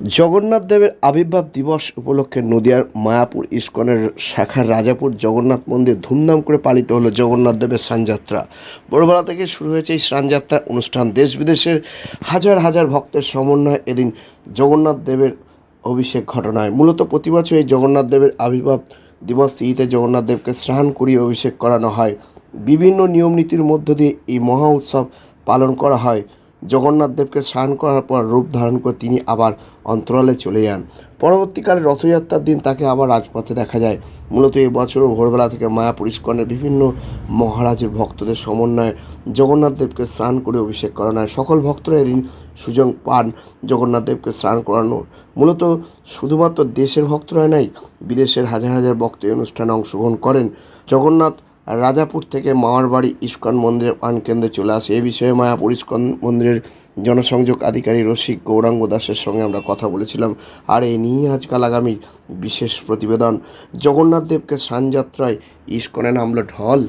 জগন্নাথ দেবের আবির্ভাব দিবস উপলক্ষে নদিয়ার মায়াপুর ইস্কনের শাখার রাজাপুর জগন্নাথ মন্দির ধুমধাম করে পালিত হলো জগন্নাথ দেবের স্নানযাত্রা। ভোরবেলা থেকে শুরু হয়েছে এই স্নানযাত্রা অনুষ্ঠান। দেশ বিদেশের হাজার হাজার ভক্তের সমন্বয়ে এদিন জগন্নাথ দেবের অভিষেক ঘটনায়। মূলত প্রতি বছর এই জগন্নাথ দেবের আবির্ভাব দিবস তিথিতে জগন্নাথ দেবকে স্নান করিয়ে অভিষেক করানো হয়। বিভিন্ন নিয়ম নীতির মধ্য দিয়ে এই মহা উৎসব পালন করা হয়। জগন্নাথ দেবকে স্নান করার পর রূপ ধারণ করে তিনি আবার অন্তরালে চলে যান। পরবর্তীকালে রথযাত্রার দিন তাকে আবার রাজপথে দেখা যায়। মূলত এই বছরও ভোরবেলা থেকে মায়াপুর ইস্কনের বিভিন্ন মহারাজের ভক্তদের সমন্বয়ে জগন্নাথ দেবকে স্নান করে অভিষেক করানো হয়। সকল ভক্তরা এদিন সুযোগ পান জগন্নাথ দেবকে স্নান করানোর। মূলত শুধুমাত্র দেশের ভক্তরা নাই বিদেশের হাজার হাজার ভক্ত এই অনুষ্ঠানে অংশগ্রহণ করেন। জগন্নাথ রাজাপুর থেকে মামার বাড়ি ইস্কন মন্দিরের প্রাণকেন্দ্রে চলে আসে। এ বিষয়ে মায়াপুর ইস্কন মন্দিরের জনসংযোগ আধিকারী রসিক গৌরাঙ্গ দাসের সঙ্গে আমরা কথা বলেছিলাম। আর এ নিয়ে আজকাল আগামী বিশেষ প্রতিবেদন। জগন্নাথ দেবকে সানযাত্রায় ইস্কনে নামলো ঢল।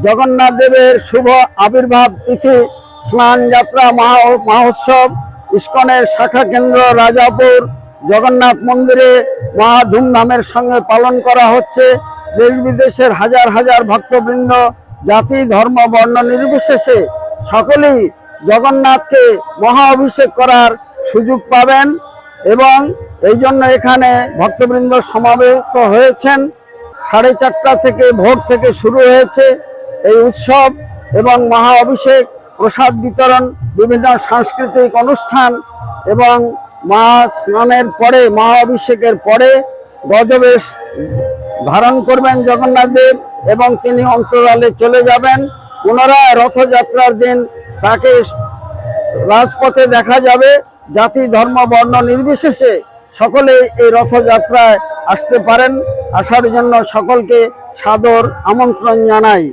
জগন্নাথ দেবের শুভ আবির্ভাব তিথি, স্নান যাত্রা মহোৎসব, ইস্কনের শাখা কেন্দ্র, রাজাপুর, জগন্নাথ মন্দিরে মহা ধুমধামের সঙ্গে পালন করা হচ্ছে। দেশ বিদেশের হাজার হাজার ভক্তবৃন্দ, জাতি, ধর্ম, বর্ণ নির্বিশেষে সকলেই জগন্নাথকে মহা অভিষেক করার সুযোগ পাবেন এবং এই জন্য এখানে ভক্তবৃন্দ সমাবেত হয়েছেন। সাড়ে চারটা থেকে ভোর থেকে শুরু হয়েছে। এই উৎসব এবং মহা অভিষেক, প্রসাদ বিতরণ, বিভিন্ন সাংস্কৃতিক অনুষ্ঠান এবং মহা স্নানের পরে মহা অভিষেকের পরে গজবেশ ধারণ করবেন জগন্নাথ দেব এবং তিনি অন্তরালে চলে যাবেন। পুনরায় রথযাত্রার দিন তাকে রাজপথে দেখা যাবে। জাতি, ধর্ম, বর্ণ নির্বিশেষে সকলে এই রথযাত্রায় আসতে পারেন। আসার জন্য সকলকে সাদর আমন্ত্রণ জানাই।